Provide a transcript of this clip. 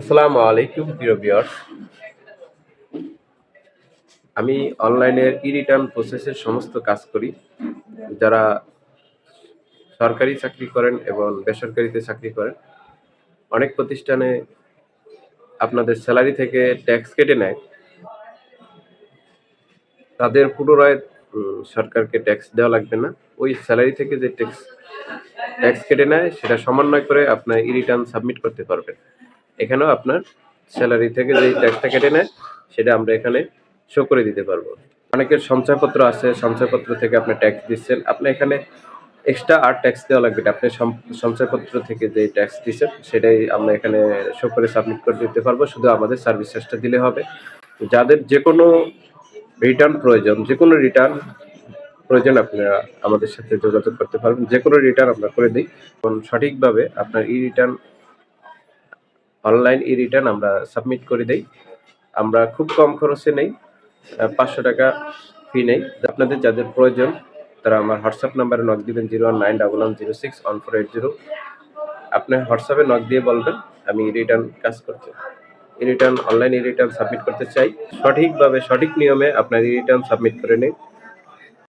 আসসালামু আলাইকুম, প্রিয় ভিউয়ার্স। আমি অনলাইনের ই রিটার্ন প্রসেসের সমস্ত কাজ করি। যারা সরকারি চাকরি করেন এবং বেসরকারিতে চাকরি করেন, অনেক প্রতিষ্ঠানে আপনাদের স্যালারি থেকে ট্যাক্স কেটে নেয়। তাদের পুনরায় সরকারকে ট্যাক্স দেওয়া লাগবে না। ওই স্যালারি থেকে যে ট্যাক্স ট্যাক্স কেটে নেয়, সেটা সমন্বয় করে আপনার ই রিটার্ন সাবমিট করতে পারবেন। এখানেও আপনার স্যালারি থেকে যে ট্যাক্সটা কেটে নেয়, সেটা আমরা এখানে শো করে দিতে পারব। অনেকের সঞ্চয়পত্র আছে সঞ্চয়পত্র থেকে আপনি ট্যাক্স দিচ্ছেন। আপনি এখানে এক্সট্রা আর ট্যাক্স দেওয়া লাগবে। আপনি সঞ্চয়পত্র থেকে যে ট্যাক্স দিচ্ছেন, সেটাই আমরা এখানে শো করে সাবমিট করে দিতে পারব। শুধু আমাদের সার্ভিস চার্জটা দিলে হবে। যাদের যে কোনো রিটার্ন প্রয়োজন যে কোনো রিটার্ন প্রয়োজন আপনারা আমাদের সাথে যোগাযোগ করতে পারবেন। যে কোনো রিটার্ন আমরা করে দিই। এবং সঠিকভাবে আপনার e return online e return আমরা সাবমিট করে দেই। আমরা খুব কম খরচে নেই পাঁচশো টাকা ফি নেই। আপনাদের যাদের প্রয়োজন, তারা আমার হোয়াটসঅ্যাপ নাম্বারে নক দিবেন zero one nine double one zero six one four eight zero. আপনি হোয়াটসঅ্যাপে নক দিয়ে বলবেন, আমি রিটার্ন কাজ করতে e return online e return submit করতে চাই। সঠিকভাবে সঠিক নিয়মে আপনার রিটার্ন সাবমিট করে নিন।